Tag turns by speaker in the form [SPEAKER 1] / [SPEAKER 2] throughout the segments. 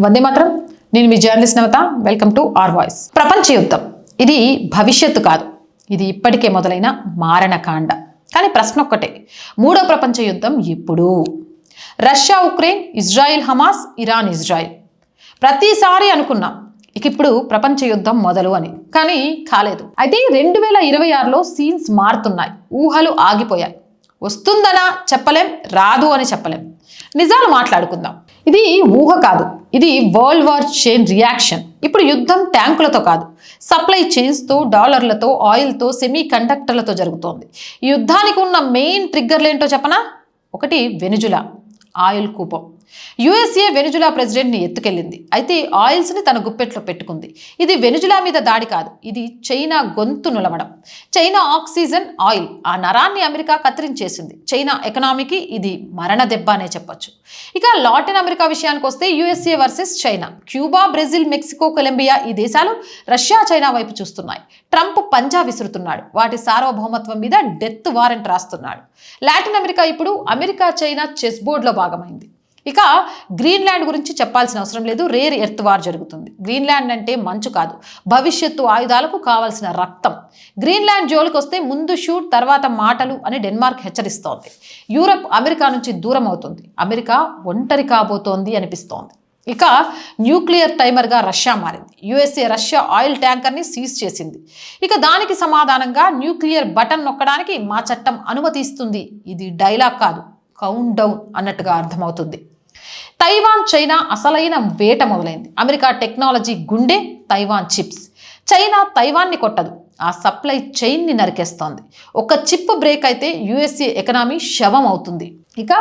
[SPEAKER 1] వందే మాత్రం. నేను మీ journalist Navata. Welcome to R voice. ప్రపంచ యుద్ధం. ఇది భవిష్యత్తు కాదు. ఇది ఇప్పటికే మొదలైన మారణకాండ. కానీ ప్రశ్న ఒక్కటే. మూడో ప్రపంచ యుద్ధం ఎప్పుడు? Russia Ukraine Israel Hamas Iran Israel. ప్రతిసారి అనుకున్నాం. ఇక ఇప్పుడు ప్రపంచ యుద్ధం మొదలు అని. కానీ కాలేదు. అయితే రెండు వేల ఇరవై ఆరులో సీన్స్ మారుతున్నాయి. ఊహలు ఆగిపోయాయి. వస్తుందనా చెప్పలేం రాదు అని చెప్పలేం. నిజాలు మాట్లాడుకుందాం. ఇది ఊహ కాదు. ఇది వరల్డ్ వార్ చైన్ రియాక్షన్ ఇప్పుడు యుద్ధం ట్యాంకులతో కాదు. సప్లై చైన్స్తో డాలర్లతో ఆయిల్తో సెమీ కండక్టర్లతో జరుగుతోంది. యుద్ధానికి ఉన్న మెయిన్ ట్రిగ్గర్లు ఏంటో చెప్పనా? ఒకటి వెనుజులా ఆయిల్ కూపం. యుఎస్ఏ వెనుజులా ప్రెసిడెంట్ని ఎత్తుకెళ్ళింది. అయితే ఆయిల్స్ని తన గుప్పెట్లో పెట్టుకుంది. ఇది వెనుజులా మీద దాడి కాదు. ఇది చైనా గొంతు నులవడం. చైనా ఆక్సిజన్ ఆయిల్ ఆ నరాన్ని అమెరికా కత్తిరించేసింది. చైనా ఎకనామీకి ఇది మరణ దెబ్బ అనే చెప్పొచ్చు. ఇక లాటిన్ అమెరికా విషయానికి వస్తే USA versus China. Cuba Brazil Mexico Colombia ఈ దేశాలు రష్యా చైనా వైపు చూస్తున్నాయి. ట్రంప్ పంజా విసురుతున్నాడు. వాటి సార్వభౌమత్వం మీద డెత్ వారెంట్ రాస్తున్నాడు. లాటిన్ అమెరికా ఇప్పుడు అమెరికా చైనా చెస్ బోర్డులో భాగమైంది. ఇక గ్రీన్లాండ్ గురించి చెప్పాల్సిన అవసరం లేదు. రేర్ ఎర్త్ వార్ జరుగుతుంది. గ్రీన్లాండ్ అంటే మంచు కాదు. భవిష్యత్తు ఆయుధాలకు కావాల్సిన రక్తం. గ్రీన్లాండ్ జోలికి వస్తే ముందు షూట్ తర్వాత మాటలు అని డెన్మార్క్ హెచ్చరిస్తోంది. యూరప్ అమెరికా నుంచి దూరం అవుతుంది. అమెరికా ఒంటరి కాబోతోంది అనిపిస్తోంది. ఇక న్యూక్లియర్ టైమర్గా రష్యా మారింది. యుఎస్ఏ రష్యా ఆయిల్ ట్యాంకర్ని సీజ్ చేసింది. ఇక దానికి సమాధానంగా న్యూక్లియర్ బటన్ నొక్కడానికి మా చట్టం అనుమతిస్తుంది. ఇది డైలాగ్ కాదు. కౌంట్ డౌన్ అన్నట్టుగా అర్థమవుతుంది. తైవాన్ చైనా అసలైన వేట మొదలైంది. అమెరికా టెక్నాలజీ గుండె తైవాన్ చిప్స్. చైనా తైవాన్ని కొట్టదు. ఆ సప్లై చైన్ని నరికేస్తోంది. ఒక చిప్ బ్రేక్ అయితే యుఎస్ఏ ఎకనామీ శవం అవుతుంది ఇక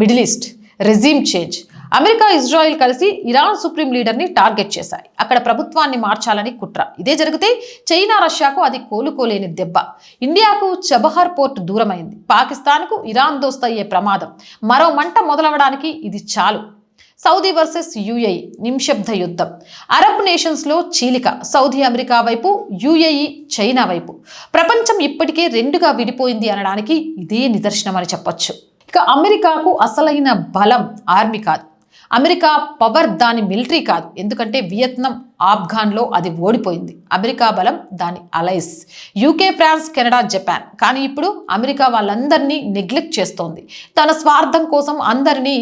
[SPEAKER 1] middle east. Regime change. America Israel కలిసి ఇరాన్ సుప్రీం లీడర్ని టార్గెట్ చేశాయి. అక్కడ ప్రభుత్వాన్ని మార్చాలని కుట్ర. ఇదే జరిగితే చైనా రష్యాకు అది కోలుకోలేని దెబ్బ. ఇండియాకు చబహార్ పోర్ట్ దూరమైంది. పాకిస్తాన్కు ఇరాన్ దోస్తయ్యే ప్రమాదం. మరో మంట మొదలవడానికి ఇది చాలు. సౌదీ వర్సెస్ యుఏఈ నిమిషబ్ద యుద్ధం. అరబ్ నేషన్స్లో చీలిక. సౌదీ అమెరికా వైపు యుఏఈ చైనా వైపు. ప్రపంచం ఇప్పటికే రెండుగా విడిపోయింది అనడానికి ఇదే నిదర్శనం అని చెప్పొచ్చు. ఇక అమెరికాకు అసలైన బలం ఆర్మీ కాదు. అమెరికా పవర్ దాని మిలిటరీ కాదు. ఎందుకంటే వియత్నాం ఆఫ్ఘాన్లో అది ఓడిపోయింది. అమెరికా బలం దాని allies. UK France Canada Japan. కానీ ఇప్పుడు అమెరికా వాళ్ళందరినీ నెగ్లెక్ట్ చేస్తోంది. తన స్వార్థం కోసం అందరినీ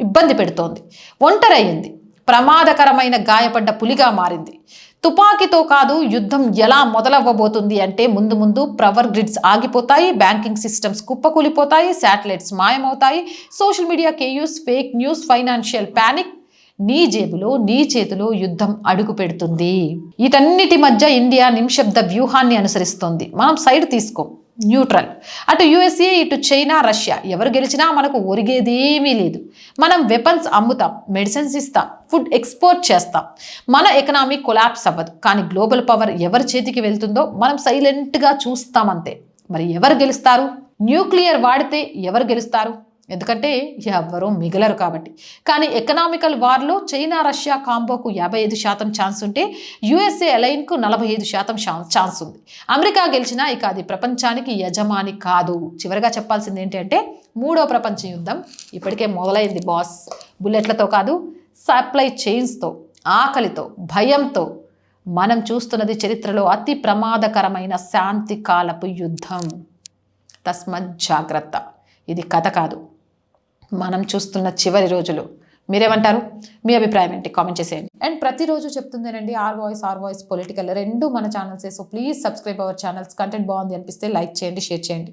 [SPEAKER 1] ఇబ్బంది పెడుతోంది. ఒంటరయ్యింది ప్రమాదకరమైన గాయపడ్డ పులిగా మారింది. తుపాకీతో కాదు యుద్ధం ఎలా మొదలవ్వబోతుంది అంటే ముందు ముందు ప్రవర్ గ్రిడ్స్ ఆగిపోతాయి బ్యాంకింగ్ సిస్టమ్స్ కుప్పకూలిపోతాయి satellites మాయమవుతాయి. Social media chaos fake news financial panic నీ జేబులో నీ చేతిలో యుద్ధం అడుగు పెడుతుంది. వీటన్నిటి మధ్య ఇండియా నిమిషబ్ద వ్యూహాన్ని అనుసరిస్తోంది. మనం సైడ్ తీసుకోం. న్యూట్రల్. అటు యుఎస్ఏ ఇటు చైనా రష్యా. ఎవరు గెలిచినా మనకు ఒరిగేదేమీ లేదు. మనం వెపన్స్ అమ్ముతాం మెడిసిన్స్ ఇస్తాం ఫుడ్ ఎక్స్పోర్ట్ చేస్తాం. మన ఎకనామీ కొలాప్స్ అవ్వదు. కానీ గ్లోబల్ పవర్ ఎవరి చేతికి వెళ్తుందో మనం సైలెంట్గా చూస్తామంతే. మరి ఎవరు గెలుస్తారు? న్యూక్లియర్ వాడితే ఎవరు గెలుస్తారు? ఎందుకంటే ఎవ్వరూ మిగలరు కాబట్టి. కానీ ఎకనామికల్ వార్లో చైనా రష్యా కాంబోకు యాభై ఐదు శాతం ఛాన్స్ ఉంటే యుఎస్ఏ అలైన్కు నలభై ఐదు శాతం ఛాన్స్ ఉంది. అమెరికా గెలిచినా ఇక అది ప్రపంచానికి యజమాని కాదు. చివరిగా చెప్పాల్సింది ఏంటంటే మూడో ప్రపంచ యుద్ధం ఇప్పటికే మొదలైంది బాస్ బుల్లెట్లతో కాదు సప్లై చైన్స్తో ఆకలితో భయంతో మనం చూస్తున్నది చరిత్రలో అతి ప్రమాదకరమైన శాంతి కాలపు యుద్ధం. తస్మత్ జాగ్రత్త. ఇది కథ కాదు. మనం చూస్తున్న చివరి రోజులు. మీరేమంటారు? మీ అభిప్రాయం ఏంటి? కామెంట్ చేసేయండి. అండ్ ప్రతిరోజు చెప్తుందేనండి R voice R voice political. రెండు మన ఛానల్సే so please subscribe our channels. Content బాగుంది అనిపిస్తే లైక్ చేయండి షేర్ చేయండి.